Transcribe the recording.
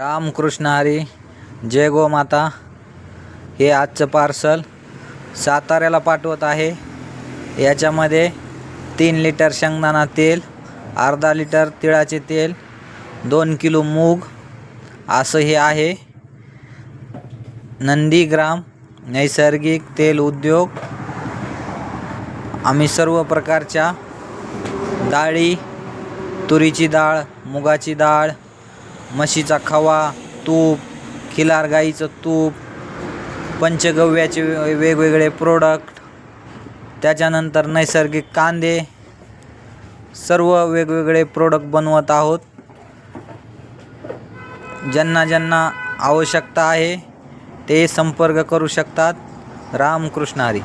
रामकृष्ण हरी जय गोमाता हे आजचं पार्सल साताऱ्याला पाठवत आहे. याच्यामध्ये तीन लिटर शेंगदाणा तेल अर्धा लिटर तिळाचे तेल दोन किलो मूग असं हे आहे. नंदीग्राम नैसर्गिक तेल उद्योग. आम्ही सर्व प्रकारच्या डाळी तुरीची डाळ मुगाची डाळ म्हशीचा खवा तूप खिलार गाईचं तूप पंचगव्याचे वेगवेगळे प्रोडक्ट त्याच्यानंतर नैसर्गिक कांदे सर्व वेगवेगळे प्रोडक्ट बनवत आहोत. ज्यांना ज्यांना आवश्यकता आहे ते संपर्क करू शकतात. रामकृष्ण हरी.